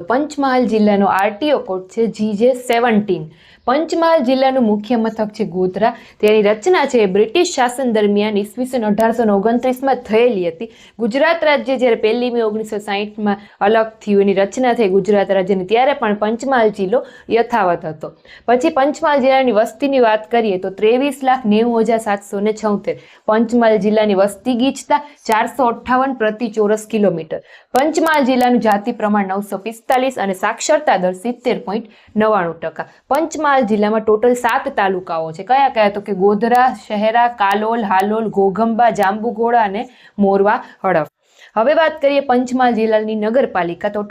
પંચમહાલ જિલ્લાનો RTO code છે GJ seventeen Panchmahal જિલ્લાનું મુખ્ય મથક છે ગોધરા. તેની રચના છે એ બ્રિટિશ શાસન દરમિયાન ઈસવીસન અઢારસો ઓગણત્રીસમાં થયેલી હતી. ગુજરાત રાજ્ય જ્યારે પહેલી મે ઓગણીસો સાહીઠમાં અલગ થયું. એની રચના થઈ ગુજરાત રાજ્યની. ત્યારે પણ પંચમહાલ જિલ્લો યથાવત હતો. પછી પંચમહાલ જિલ્લાની વસ્તીની વાત કરીએ તો ત્રેવીસ લાખ નેવું હજાર સાતસો ને છોતેર. પંચમહાલ જિલ્લાની વસ્તી ગીચતા ચારસો અઠ્ઠાવન પ્રતિ ચોરસ કિલોમીટર. પંચમહાલ જિલ્લાનું જાતિ પ્રમાણ નવસો પિસ્તાલીસ અને સાક્ષરતા દર સિત્તેર પોઈન્ટ નવ્વાણું ટકા. પંચમહાલ જિલ્લામાં ટોટલ સાત તાલુકાઓ છે. કયા કયા? તો કે ગોધરા, શહેરા, કાલોલ, હાલોલ, ઘોઘંબા, જાંબુઘોડા અને મોરવા, હડફ. હવે વાત કરીએ પંચમહાલ જિલ્લાની નગરપાલિકા. તો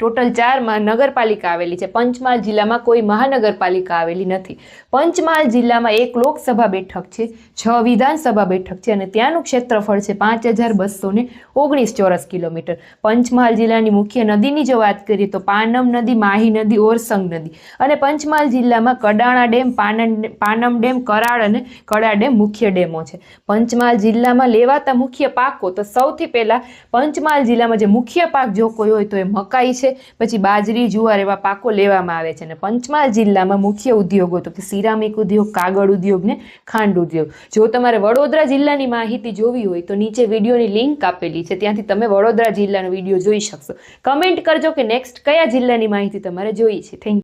ટોટલ ચારમાં નગરપાલિકા આવેલી છે. પંચમહાલ જિલ્લામાં કોઈ મહાનગરપાલિકા આવેલી નથી. પંચમહાલ જિલ્લામાં એક લોકસભા બેઠક છે, છ વિધાનસભા બેઠક છે અને ત્યાંનું ક્ષેત્રફળ છે પાંચ હજાર બસો ને ઓગણીસ ચોરસ કિલોમીટર. પંચમહાલ જિલ્લાની મુખ્ય નદીની જો વાત કરીએ તો પાનમ નદી, માહી નદી, ઓરસંગ નદી અને પંચમહાલ જિલ્લામાં કડાણા ડેમ, પાનન પાનમ ડેમ કરાડ અને કડા ડેમ મુખ્ય ડેમો છે. પંચમહાલ જિલ્લામાં લેવાતા મુખ્ય પાકો તો સૌથી પહેલાં પંચમહાલ જિલ્લામાં જે મુખ્ય પાક જો કોઈ હોય તો એ મકાઈ છે. પછી બાજરી, જુવાર એવા પાકો લેવામાં આવે છે. અને પંચમહાલ જિલ્લામાં મુખ્ય ઉદ્યોગો તો કે સિરામિક ઉદ્યોગ, કાગળ ઉદ્યોગ ને ખાંડ ઉદ્યોગ. જો તમારે વડોદરા જિલ્લાની માહિતી જોવી હોય તો નીચે વિડીયોની લિંક આપેલી છે. ત્યાંથી તમે વડોદરા જિલ્લાનો વીડિયો જોઈ શકશો. કમેન્ટ કરજો કે નેક્સ્ટ કયા જિલ્લાની માહિતી તમારે જોઈ છે. થેન્ક